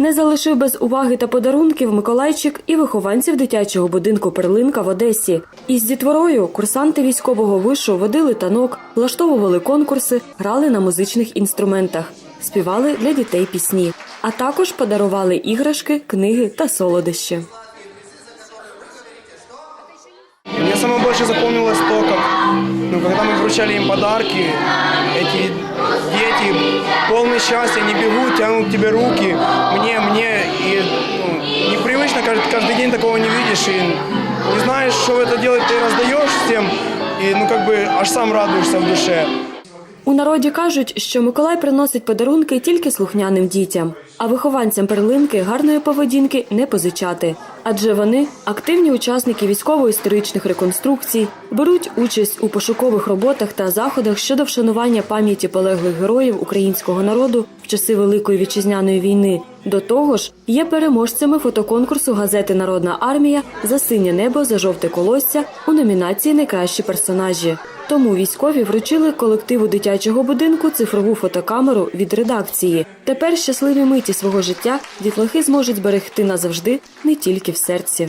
Не залишив без уваги та подарунків Миколайчик і вихованців дитячого будинку Перлинка в Одесі. Із дітворою курсанти військового вишу водили танок, влаштовували конкурси, грали на музичних інструментах, співали для дітей пісні, а також подарували іграшки, книги та солодощі. Мне самое больше запомнилось то, как, ну, когда мы вручали им подарки, полные счастья, они бегут, тянут к тебе руки, мне, мне, и ну, непривычно, каждый, каждый день такого не видишь, и не знаешь, что это делать, ты раздаешь всем, и, ну, как бы, аж сам радуешься в душе. У народі кажуть, що Миколай приносить подарунки тільки слухняним дітям, а вихованцям перлинки гарної поведінки не позичати. Адже вони активні учасники військово-історичних реконструкцій, беруть участь у пошукових роботах та заходах щодо вшанування пам'яті полеглих героїв українського народу в часи Великої вітчизняної війни. До того ж, є переможцями фотоконкурсу газети Народна армія за синє небо за жовте колосся у номінації Найкращі персонажі. Тому військові вручили колективу дитячого будинку цифрову фотокамеру від редакції. Тепер щасливі миті свого життя дітлахи зможуть зберегти назавжди не тільки в серці.